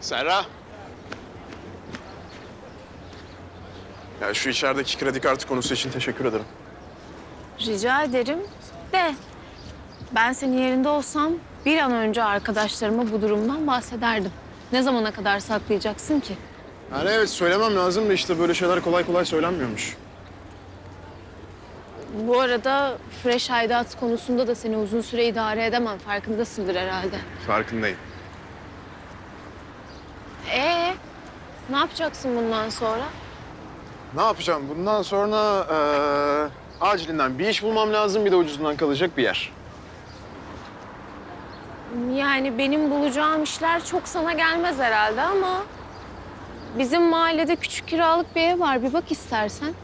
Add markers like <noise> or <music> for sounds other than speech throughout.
Serra. Ya şu içerideki kredi kartı konusu için teşekkür ederim. Rica ederim de ben senin yerinde olsam bir an önce arkadaşlarıma bu durumdan bahsederdim. Ne zamana kadar saklayacaksın ki? Yani evet söylemem lazım da işte böyle şeyler kolay kolay söylenmiyormuş. Bu arada fresh aidat konusunda da seni uzun süre idare edemem. Farkındasındır herhalde. Farkındayım. Ne yapacaksın bundan sonra? Ne yapacağım? Bundan sonra eee acilinden bir iş bulmam lazım. Bir de ucuzundan kalacak bir yer. Yani benim bulacağım işler çok sana gelmez herhalde ama... Bizim mahallede küçük kiralık bir ev var. Bir bak istersen.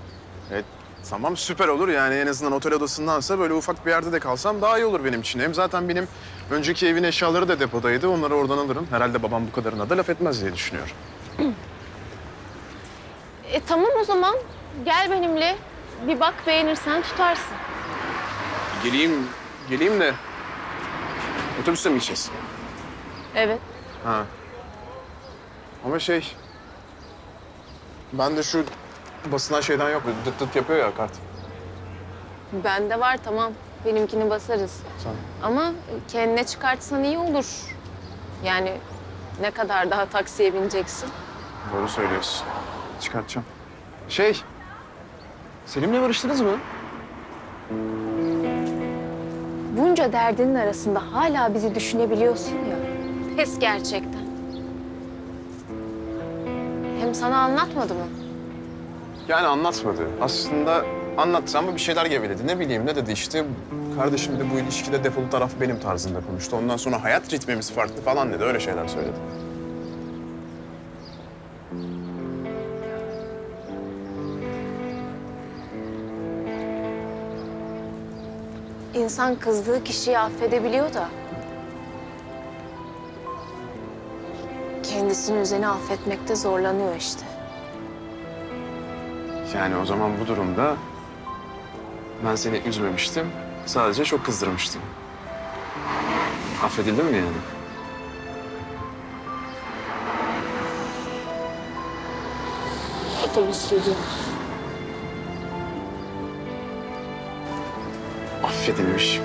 Evet tamam süper olur yani en azından otel odasındansa böyle ufak bir yerde de kalsam daha iyi olur benim için. Hem zaten benim önceki evin eşyaları da depodaydı. Onları oradan alırım. Herhalde babam bu kadarına da laf etmez diye düşünüyorum. <clears throat> E tamam o zaman. Gel benimle. Bir bak beğenirsen tutarsın. Geleyim, geleyim de otobüste mi gideceğiz? Evet. Ha. Ama şey... Ben de şu basılan şeyden yok. Dıt dıt yapıyor ya kart. Bende var tamam. Benimkini basarız. Tamam. Ama kendine çıkartsan iyi olur. Yani ne kadar daha taksiye bineceksin? Doğru söylüyorsun. Çıkartacağım. Şey... Selim'le barıştınız mı? Bunca derdinin arasında hala bizi düşünebiliyorsun ya. Pes gerçekten. Hem sana anlatmadı mı? Yani anlatmadı. Aslında anlattı ama bir şeyler geveledi. Ne bileyim ne dedi işte. Kardeşim de bu ilişkide defolu taraf benim tarzında konuştu. Ondan sonra hayat ritmimiz farklı falan dedi. Öyle şeyler söyledi. İnsan kızdığı kişiyi affedebiliyor da... ...kendisini üzerine affetmekte zorlanıyor işte. Yani o zaman bu durumda ben seni üzmemiştim. Sadece çok kızdırmıştım. Affedildin mi yani? Otobüs geliyor. Affedilmiş.